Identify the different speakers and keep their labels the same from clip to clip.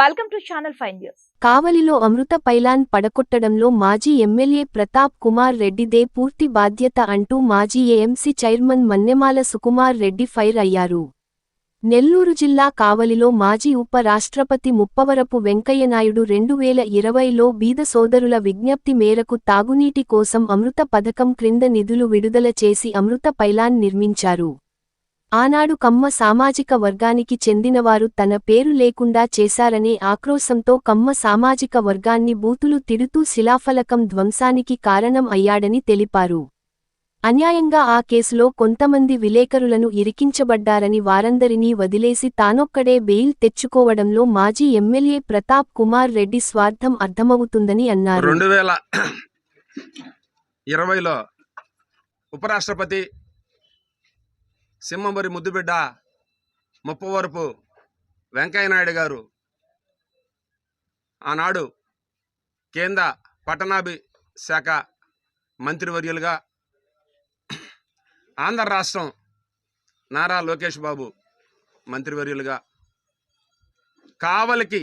Speaker 1: Welcome to channel five news
Speaker 2: కావలిలో Amrutha pylon పడకొట్టడంలో మాజీ MLA Pratap Kumar రెడ్డిదే పూర్తి బాధ్యత అంటూ మాజీ AMC chairman Mannemala Sukumar Reddy fire అయ్యారు. నెల్లూరు జిల్లా కావలిలో మాజీ ఉప రాష్ట్రపతి ముప్పవరపు వెంకయ్యనాయుడు రెండు వేల ఇరవైలో బీద సోదరుల విజ్ఞప్తి మేరకు తాగునీటి కోసం అమృత పథకం క్రింద నిధులు విడుదల చేసి అమృత పైలాన్ నిర్మించారు. ఆనాడు కమ్మ సామాజిక వర్గానికి చెందినవారు తన పేరు లేకుండా చేశారనే ఆక్రోశంతో కమ్మ సామాజిక వర్గాన్ని బూతులు తిడుతూ శిలాఫలకం ధ్వంసానికి కారణం అయ్యాడని తెలిపారు. అన్యాయంగా ఆ కేసులో కొంతమంది విలేకరులను ఇరికించబడ్డారని వారందరినీ వదిలేసి తానొక్కడే బెయిల్ తెచ్చుకోవడంలో మాజీ ఎమ్మెల్యే ప్రతాప్ కుమార్ రెడ్డి స్వార్థం అర్థమవుతుందని అన్నారు.
Speaker 3: రెండు వేల ఇరవైలో ఉపరాష్ట్రపతి సింహమరి ముద్దుబిడ్డ ముప్పవరపు వెంకయ్యనాయుడు గారు ఆనాడు కేంద్ర పట్టణాభి శాఖ మంత్రివర్యులుగా ఆంధ్ర రాష్ట్రం నారా లోకేష్ బాబు మంత్రివర్యులుగా కావలికి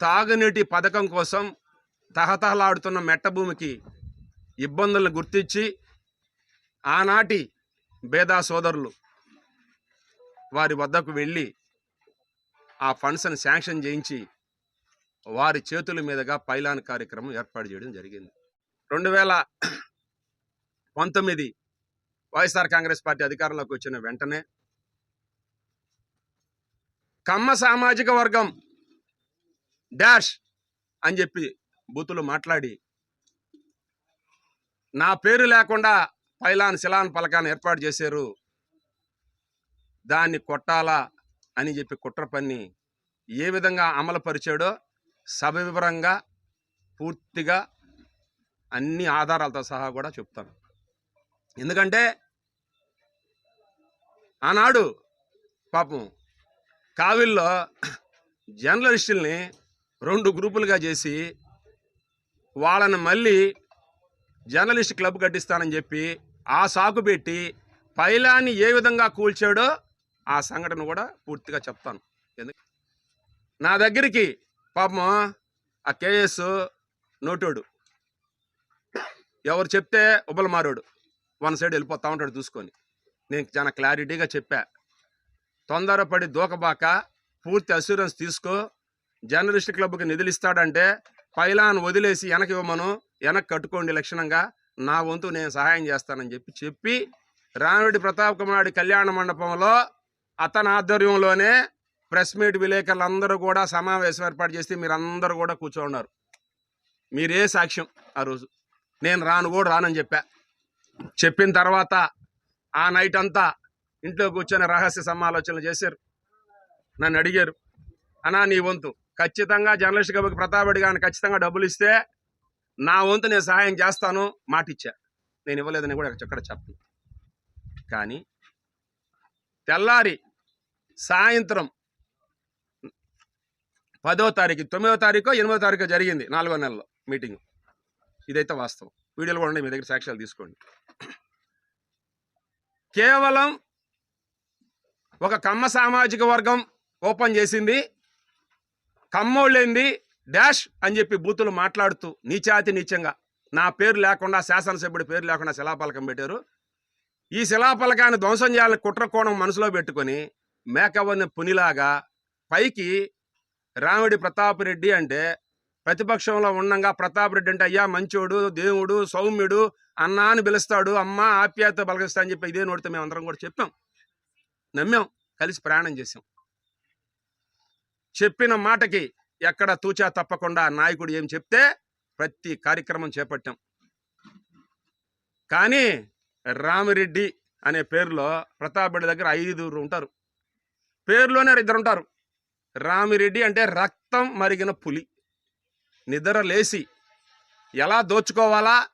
Speaker 3: తాగునీటి పథకం కోసం తహతహలాడుతున్న మెట్ట భూమికి ఇబ్బందులను గుర్తించి ఆనాటి బేదా సోదరులు వారి వద్దకు వెళ్ళి ఆ ఫండ్స్ని శాంక్షన్ చేయించి వారి చేతుల మీదుగా పైలాన్ కార్యక్రమం ఏర్పాటు చేయడం జరిగింది. రెండు వేల పంతొమ్మిది వైఎస్ఆర్ కాంగ్రెస్ పార్టీ అధికారంలోకి వచ్చిన వెంటనే కమ్మ సామాజిక వర్గం డాష్ అని చెప్పి బూతులు మాట్లాడి నా పేరు లేకుండా పైలాన్ శిలాన్ పలకాన్ని ఏర్పాటు చేశారు. దాన్ని కొట్టాలా అని చెప్పి కుట్ర పన్ని ఏ విధంగా అమలు పరిచాడో సవివరంగా పూర్తిగా అన్ని ఆధారాలతో సహా కూడా చెప్తాను ఎందుకంటే ఆనాడు పాపం కావిల్లో జర్నలిస్టుల్ని రెండు గ్రూపులుగా చేసి వాళ్ళని మళ్ళీ జర్నలిస్ట్ క్లబ్ కట్టిస్తానని చెప్పి ఆ సాకు పెట్టి పైలాన్ని ఏ విధంగా కూల్చాడో ఆ సంఘటన కూడా పూర్తిగా చెప్తాను. ఎందుకు? నా దగ్గరికి పాపం ఆ కేఎస్ నోటోడు ఎవరు చెప్తే ఉబలమారోడు వన్ సైడ్ వెళ్ళిపోతా ఉంటాడు చూసుకొని. నేను చాలా క్లారిటీగా చెప్పా. తొందరపడి దూకబాక పూర్తి అసూరెన్స్ తీసుకో. జర్నలిస్ట్ క్లబ్కి నిధులు ఇస్తాడంటే పైలాన్ వదిలేసి వెనక్కి ఇవ్వమను. వెనక్కి కట్టుకోండి లక్షణంగా. నా వంతు నేను సహాయం చేస్తానని చెప్పి చెప్పి రామిరెడ్డి ప్రతాప్ కుమారుడి కళ్యాణ మండపంలో అతని ఆధ్వర్యంలోనే ప్రెస్ మీట్ విలేకరులందరూ కూడా సమావేశం ఏర్పాటు చేస్తే మీరందరూ కూడా కూర్చోన్నారు మీరే సాక్ష్యం ఆ రోజు. నేను రాను కూడా రానని చెప్పా. చెప్పిన తర్వాత ఆ నైట్ అంతా ఇంట్లో కూర్చొని రహస్య సమాలోచనలు చేశారు. నన్ను అడిగారు అనా నీ వంతు ఖచ్చితంగా జర్నలిస్ట్ గబకి ప్రతాప్ రెడ్డి గారిని ఖచ్చితంగా డబ్బులు ఇస్తే నా వంతు నేను సహాయం చేస్తాను మాట ఇచ్చా నేను ఇవ్వలేదని కూడా ఎక్కడ చెప్పను. కానీ తెల్లారి సాయంత్రం పదో తారీఖు తొమ్మిదో తారీఖు ఎనిమిదో తారీఖు జరిగింది నాలుగో నెలలో మీటింగ్. ఇదైతే వాస్తవం. వీడియోలు కూడా ఉండే మీ దగ్గర సాక్ష్యాలు తీసుకోండి. కేవలం ఒక కమ్మ సామాజిక వర్గం ఓపెన్ చేసింది కమ్మోళ్ళేంది డాష్ అని చెప్పి బూతులు మాట్లాడుతూ నీచాతి నీచంగా నా పేరు లేకుండా శాసనసభ్యుడి పేరు లేకుండా శిలాపలకం పెట్టారు. ఈ శిలాపలకాన్ని ధ్వంసం చేయాలని కుట్ర కోణం మనసులో పెట్టుకొని మేకవన్న పునిలాగా పైకి రామిడి ప్రతాప్ రెడ్డి అంటే ప్రతిపక్షంలో ఉండగా ప్రతాప్ రెడ్డి అంటే అయ్యా మంచోడు దేవుడు సౌమ్యుడు అన్నా అని పిలుస్తాడు అమ్మ ఆప్యాయత బలగిస్తా అని చెప్పి ఇదే నోటితో మేము అందరం కూడా చెప్పాం. నమ్మాం కలిసి ప్రయాణం చేసాం చెప్పిన మాటకి ఎక్కడ తూచా తప్పకుండా నాయకుడు ఏం చెప్తే ప్రతి కార్యక్రమం చేపట్టాం. కానీ రామిరెడ్డి అనే పేరులో ప్రతాప్ రెడ్డి దగ్గర ఐదుగురు ఉంటారు. పేరులోనే ఇద్దరు ఉంటారు. రామిరెడ్డి అంటే రక్తం మరిగిన పులి. నిద్ర లేచి ఎలా దోచుకోవాలా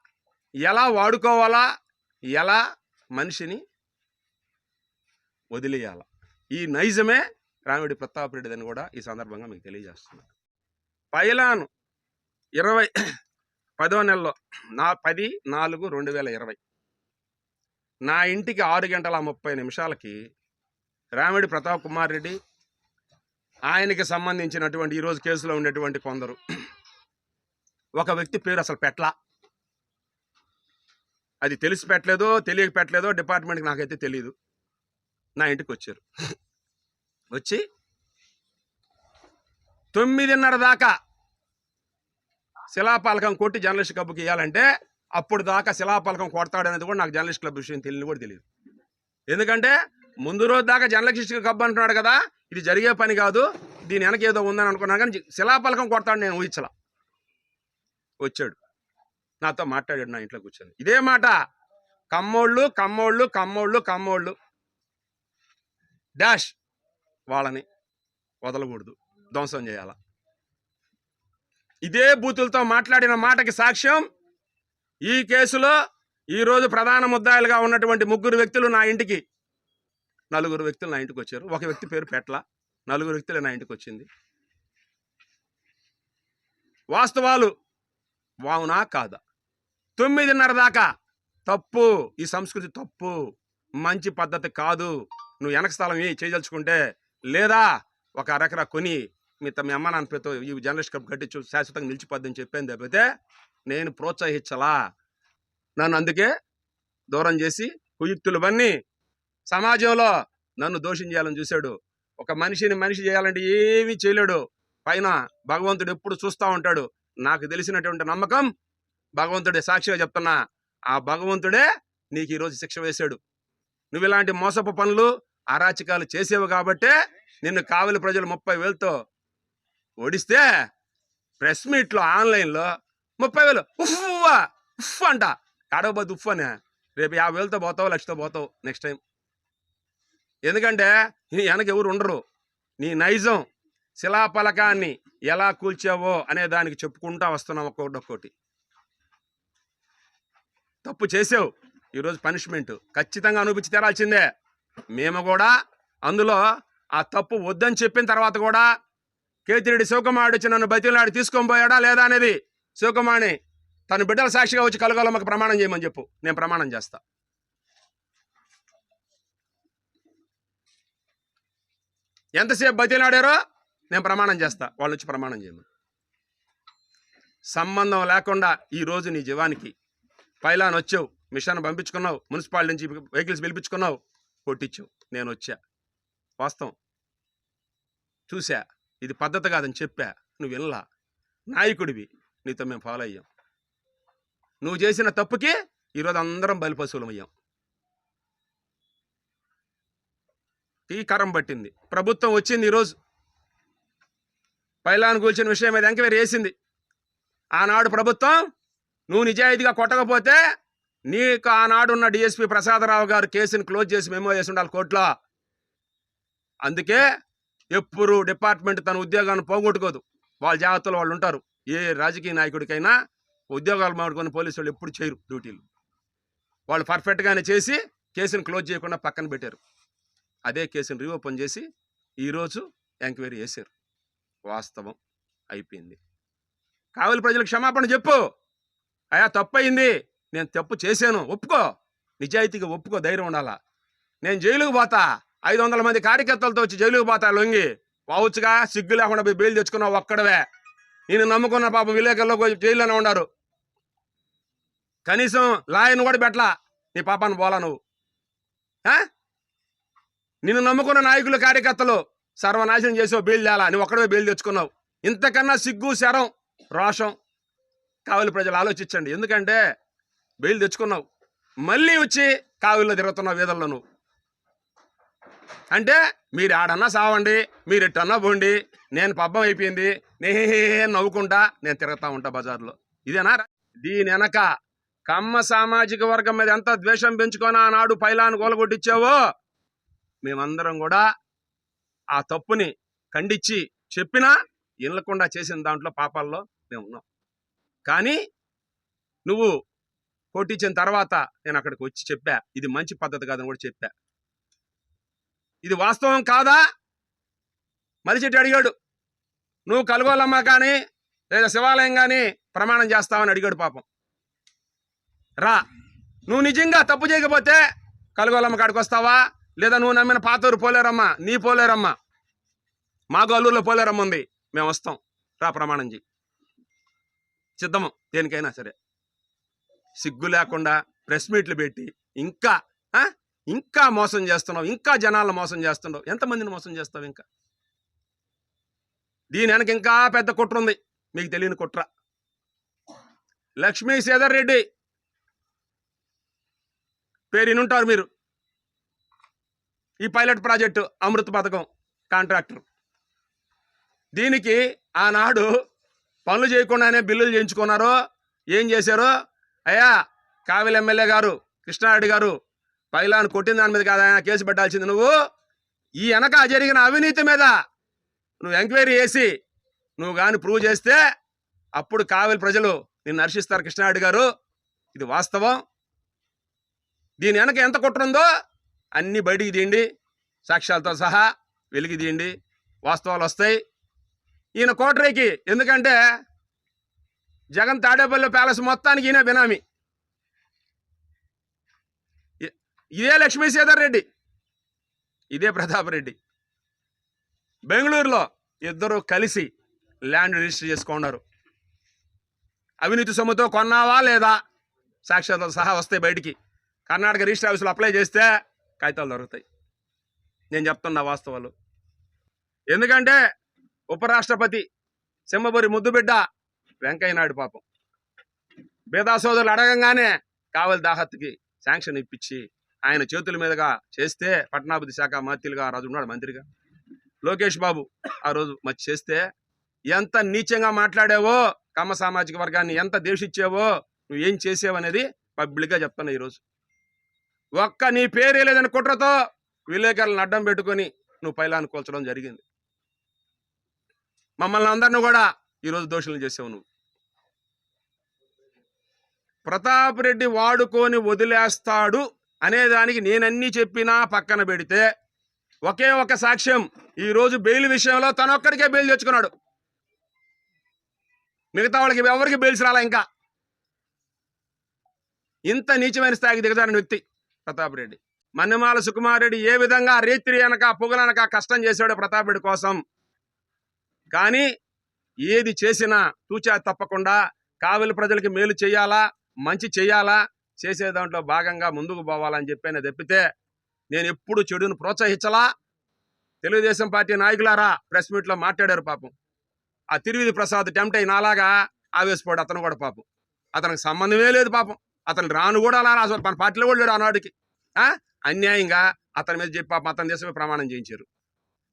Speaker 3: ఎలా వాడుకోవాలా ఎలా మనిషిని వదిలేయాల. ఈ నైజమే రామిడి ప్రతాప్ రెడ్డిదని కూడా ఈ సందర్భంగా మీకు తెలియజేస్తున్నాను. పైలాను ఇరవై పదో నెలలో నా పది నాలుగు రెండు వేల ఇరవై. నా ఇంటికి ఆరు గంటల ముప్పై నిమిషాలకి రామిడి ప్రతాప్ కుమార్ రెడ్డి ఆయనకి సంబంధించినటువంటి ఈరోజు కేసులో ఉండేటువంటి కొందరు. ఒక వ్యక్తి పేరు అసలు పెట్ల. అది తెలిసి పెట్టలేదో తెలియక పెట్టలేదో డిపార్ట్మెంట్కి నాకైతే తెలియదు నా ఇంటికి వచ్చారు వచ్చి తొమ్మిదిన్నర దాకా శిలాపాలకం కొట్టి జర్నలిస్ట్ క్లబ్కి ఇవ్వాలంటే అప్పుడు దాకా శిలాపాలకం కొడతాడనేది కూడా నాకు జర్నలిస్ట్ క్లబ్ విషయం తెలియని కూడా తెలియదు. ఎందుకంటే ముందు రోజు దాకా జర్నలిస్ట్ క్లబ్ అంటున్నాడు కదా ఇది జరిగే పని కాదు దీని వెనక ఏదో ఉందని అనుకున్నాను కానీ శిలాపలకం కొడతాడు నేను ఊహించలా. వచ్చాడు. నాతో మాట్లాడాడు నా ఇంట్లో కూర్చొని. ఇదే మాట కమ్మోళ్ళు కమ్మోళ్ళు కమ్మోళ్ళు కమ్మోళ్ళు. డాష్ వాళ్ళని వదలకూడదు. ధ్వంసం చేయాల? ఇదే బూతులతో మాట్లాడిన మాటకి సాక్ష్యం ఈ కేసులో ఈరోజు ప్రధాన ముద్దాయిలుగా ఉన్నటువంటి ముగ్గురు వ్యక్తులు నా ఇంటికి. నలుగురు వ్యక్తులు నా ఇంటికి వచ్చారు. ఒక వ్యక్తి పేరు పెట్ల. నలుగురు వ్యక్తులు నా ఇంటికి వచ్చింది. వాస్తవాలు వావునా కాదా? తొమ్మిదిన్నర దాకా తప్పు. ఈ సంస్కృతి తప్పు. మంచి పద్ధతి కాదు. నువ్వు వెనక స్థలం ఏ చేయదలుచుకుంటే లేదా ఒక అరకర కొని మీ తమ మీ అమ్మ నాన్న పేరుతో ఈ జర్నలిస్ట్ కప్ కట్టించు శాశ్వతంగా నిలిచిపోద్దని చెప్పాను తప్పితే నేను ప్రోత్సహించలా. నన్ను అందుకే దూరం చేసి కుయుక్తులవన్నీ సమాజంలో నన్ను దోషం చేయాలని చూశాడు. ఒక మనిషిని మనిషి చేయాలంటే ఏమీ చేయలేడు. పైన భగవంతుడు ఎప్పుడు చూస్తూ ఉంటాడు. నాకు తెలిసినటువంటి నమ్మకం భగవంతుడే సాక్షిగా చెప్తున్నా. ఆ భగవంతుడే నీకు ఈరోజు శిక్ష వేశాడు. నువ్వు ఇలాంటి మోసపు పనులు అరాచకాలు చేసేవు కాబట్టే నిన్ను కావలి ప్రజలు ముప్పై వేలతో ఓడిస్తే ప్రెస్ మీట్లో ఆన్లైన్లో ముప్పై వేలు. ఉఫ్వా ఉఫ్ అంట. కాడబోద్దు ఉఫ్ అనే. రేపు యాభై వేలతో పోతావు లక్షతో పోతావు నెక్స్ట్ టైం. ఎందుకంటే నీ వెనక ఎవరు ఉండరు. నీ నైజం శిలాపలకాన్ని ఎలా కూల్చావో అనే దానికి చెప్పుకుంటా వస్తున్నాం ఒక్కొక్కటి ఒక్కోటి. తప్పు చేసావు. ఈరోజు పనిష్మెంట్. ఖచ్చితంగా అనిపించి తీరాల్సిందే. మేము కూడా అందులో ఆ తప్పు వద్దని చెప్పిన తర్వాత కూడా కేతిరెడ్డి శివకుమారుడు వచ్చి నన్ను బతిలాడి తీసుకొని పోయాడా లేదా అనేది శివకుమార్ని తన బిడ్డల సాక్షిగా వచ్చి కలగలమ్మకి ప్రమాణం చేయమని చెప్పు. నేను ప్రమాణం చేస్తా. ఎంతసేపు బతిలాడారో నేను ప్రమాణం చేస్తా. వాళ్ళు వచ్చి ప్రమాణం చేయమని. సంబంధం లేకుండా ఈ రోజు నీ జీవానికి పైలాన్ వచ్చావు. మిషన్ పంపించుకున్నావు. మున్సిపాలిటీ నుంచి వెహికల్స్ పిలిపించుకున్నావు. కొట్టించావు. నేను వచ్చా. వాస్తవం. చూసా ఇది పద్ధతి కాదని చెప్పా. నువ్వు వినలా. నాయకుడివి. నీతో మేము ఫాలో అయ్యాం. నువ్వు చేసిన తప్పుకి ఈరోజు అందరం బలిపశువులం అయ్యాం. ఈ కరం పట్టింది. ప్రభుత్వం వచ్చింది ఈరోజు పైలాన్ కూల్చిన విషయం మీద ఎంక్వైరీ వేసింది ఆనాడు ప్రభుత్వం నువ్వు నిజాయితీగా కొట్టకపోతే నీకు ఆనాడు ఉన్న డిఎస్పి ప్రసాదరావు గారు కేసుని క్లోజ్ చేసి మెమో చేసి ఉండాలి కోర్టులో. అందుకే ఎప్పుడు డిపార్ట్మెంట్ తన ఉద్యోగాన్ని పోగొట్టుకోదు. వాళ్ళ జాగ్రత్తలో వాళ్ళు ఉంటారు. ఏ రాజకీయ నాయకుడికైనా ఉద్యోగాలు మాడుకొని పోలీసు వాళ్ళు ఎప్పుడు చేయరు డ్యూటీలు. వాళ్ళు పర్ఫెక్ట్గానే చేసి కేసుని క్లోజ్ చేయకుండా పక్కన పెట్టారు. అదే కేసుని రీఓపెన్ చేసి ఈరోజు ఎంక్వైరీ చేశారు. వాస్తవం అయిపోయింది. కావలి ప్రజలకు క్షమాపణ చెప్పు. అయా తప్పు అయింది నేను తప్పు చేశాను. ఒప్పుకో. నిజాయితీగా ఒప్పుకో. ధైర్యం ఉండాలా. నేను జైలుకు పోతా. ఐదు వందల మంది కార్యకర్తలతో వచ్చి జైలుకు పోతా లొంగి. పోవచ్చుగా సిగ్గు లేకుండా పోయి బెయిల్ తెచ్చుకున్నావు ఒక్కడవే. నేను నమ్ముకున్న పాపం విలేకరులో జైల్లోనే ఉన్నారు కనీసం లాయర్ని కూడా పెట్టలా. నీ పాపాన్ని పోలా నువ్వు. నిన్ను నమ్ముకున్న నాయకులు కార్యకర్తలు సర్వనాశనం చేసావు బెయిల్ తేలా. నువ్వు ఒక్కడవే బెయిల్ తెచ్చుకున్నావు. ఇంతకన్నా సిగ్గు శరం రోషం కావలి ప్రజలు ఆలోచించండి. ఎందుకంటే బెయిల్ తెచ్చుకున్నావు. మళ్ళీ వచ్చి కావలిలో తిరుగుతున్నావు వీధుల్లో నువ్వు. అంటే మీరు ఆడన్నా సావండి మీరు ఇట్టన్నా పోండి నేను పబ్బం అయిపోయింది నేహే నవ్వుకుంటా నేను తిరుగుతా ఉంటా బజార్లో. ఇదేనా? దీని వెనక కమ్మ సామాజిక వర్గం మీద ఎంత ద్వేషం పెంచుకొని ఆనాడు పైలాను గోలగొట్టించావో మేమందరం కూడా ఆ తప్పుని ఖండించి చెప్పినా ఇనలకుండా చేసిన దాంట్లో పాపాల్లో మేము ఉన్నాం. కానీ నువ్వు కొట్టించిన తర్వాత నేను అక్కడికి వచ్చి చెప్పా ఇది మంచి పద్ధతి కాదని కూడా చెప్పా. ఇది వాస్తవం కాదా? మరిచెట్టి అడిగాడు. నువ్వు కలుగోలమ్మ కానీ లేదా శివాలయం కానీ ప్రమాణం చేస్తావని అడిగాడు పాపం. రా. నువ్వు నిజంగా తప్పు చేయకపోతే కలుగోలమ్మ కాడికి వస్తావా? లేదా నువ్వు నమ్మిన పాతూరు పోలేరమ్మా? నీ పోలేరమ్మా? మాకు అల్లూరులో పోలేరమ్మ ఉంది. మేము వస్తాం. రా ప్రమాణం చేయి సిద్ధము. దేనికైనా సరే. సిగ్గు లేకుండా ప్రెస్ మీట్లు పెట్టి ఇంకా ఇంకా మోసం చేస్తున్నావు ఇంకా జనాలను మోసం చేస్తున్నావు. ఎంతమందిని మోసం చేస్తావు ఇంకా? దీని వెనక ఇంకా పెద్ద కుట్ర ఉంది. మీకు తెలియని కుట్ర. లక్ష్మీ సేదర్ రెడ్డి పేరు వినుంటారు మీరు. ఈ పైలట్ ప్రాజెక్టు అమృత పథకం కాంట్రాక్టర్. దీనికి ఆనాడు పనులు చేయకుండానే బిల్లులు చేయించుకున్నారో ఏం చేశారో? అయ్యా కావిలి ఎమ్మెల్యే గారు కృష్ణారెడ్డి గారు పైలాన్ కొట్టిన దాని మీద కాదా కేసు పెట్టాల్సింది నువ్వు. ఈ వెనక జరిగిన అవినీతి మీద నువ్వు ఎంక్వైరీ చేసి నువ్వు కానీ ప్రూవ్ చేస్తే అప్పుడు కావలి ప్రజలు నిన్ను హర్షిస్తారు కృష్ణారెడ్డి గారు. ఇది వాస్తవం. దీని వెనక ఎంత కుట్రుందో అన్నీ బయటికి తీయండి. సాక్ష్యాలతో సహా వెలికి తీయండి. వాస్తవాలు వస్తాయి. ఈయన కోటరీకి ఎందుకంటే జగన్ తాడేపల్లి ప్యాలెస్ మొత్తానికి ఈయన బినామీ. ఇదే లక్ష్మీ రెడ్డి. ఇదే ప్రతాప్ రెడ్డి. బెంగళూరులో ఇద్దరు కలిసి ల్యాండ్ రిజిస్టర్ చేసుకున్నారు. అవినీతి సొమ్ముతో కొన్నావా లేదా? సాక్ష్యాలతో సహా వస్తాయి బయటికి. కర్ణాటక రిజిస్టర్ ఆఫీసులో అప్లై చేస్తే కాగితాలు దొరుకుతాయి. నేను చెప్తున్నా వాస్తవాలు. ఎందుకంటే ఉపరాష్ట్రపతి సింహపురి ముద్దుబిడ్డ వెంకయ్యనాయుడు పాపం. బేదా సోదరులు అడగంగానే కావలి దాహత్కి శాంక్షన్ ఇప్పించి ఆయన చేతుల మీదుగా చేస్తే పట్టణాభివృద్ధి శాఖ మంత్రిగా ఆ రోజు ఉన్నాడు మంత్రిగా. లోకేష్ బాబు ఆ రోజు మచ్చి చేస్తే ఎంత నీచంగా మాట్లాడావో కమ్మ సామాజిక వర్గాన్ని ఎంత దేశిచ్చావో నువ్వు ఏం చేసావు అనేది పబ్లిక్గా చెప్తున్నా ఈరోజు ఒక్క నీ పేరే లేదని కుట్రతో విలేకరులను అడ్డం పెట్టుకొని నువ్వు పైలాన్ని కూల్చడం జరిగింది. మమ్మల్ని అందరిని కూడా ఈరోజు దోషులను చేసావు నువ్వు. ప్రతాప్ రెడ్డి వాడుకొని వదిలేస్తాడు అనేదానికి నేనన్నీ చెప్పినా పక్కన పెడితే ఒకే ఒక సాక్ష్యం. ఈరోజు బెయిల్ విషయంలో తనొక్కడికే బెయిల్ తెచ్చుకున్నాడు. మిగతా వాళ్ళకి ఎవరికి బెయిల్స్ రాలా ఇంకా? ఇంత నీచమైన స్థాయికి దిగజారిన వ్యక్తి ప్రతాప్ రెడ్డి. మన్నెమాల సుకుమార్ రెడ్డి ఏ విధంగా రేత్రి అనక పొగలనక కష్టం చేశాడు ప్రతాప్ రెడ్డి కోసం. కానీ ఏది చేసినా తూచా తప్పకుండా కావలి ప్రజలకి మేలు చేయాలా మంచి చేయాలా చేసే దాంట్లో భాగంగా ముందుకు పోవాలని చెప్పాను తప్పితే నేను ఎప్పుడు చెడును ప్రోత్సహించలా? తెలుగుదేశం పార్టీ నాయకులారా ప్రెస్ మీట్లో మాట్లాడారు పాపం. ఆ తిరువిధి ప్రసాద్ టెంప్ట్ అయిన అలాగా ఆవేశపోడు అతను కూడా పాపం. అతనికి సంబంధమే లేదు పాపం. అతను రాను కూడా అలా అసలు మన పార్టీలో కూడా లేడు ఆనాటికి. అన్యాయంగా అతని మీద చెప్పి పాపం అతని దేశమే ప్రమాణం చేయించారు.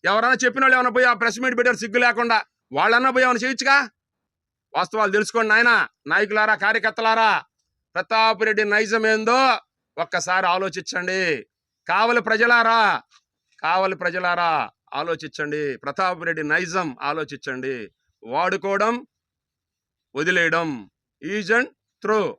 Speaker 3: ఎవరైనా చెప్పిన వాళ్ళు ఏమైనా పోయి ఆ ప్రెస్ మీట్ పెట్టారు సిగ్గు లేకుండా వాళ్ళన్నా పోయి ఏమైనా చేయొచ్చుగా? వాస్తవాలు తెలుసుకోండి నాయన. నాయకులారా కార్యకర్తలారా ప్రతాపరెడ్డి నైజమేందో నైజం ఏందో ఒక్కసారి ఆలోచించండి. కావలి ప్రజలారా? కావలి ప్రజలారా? ఆలోచించండి. ప్రతాపరెడ్డి నైజం ఆలోచించండి. వాడుకోవడం వదిలేయడం. Is and throw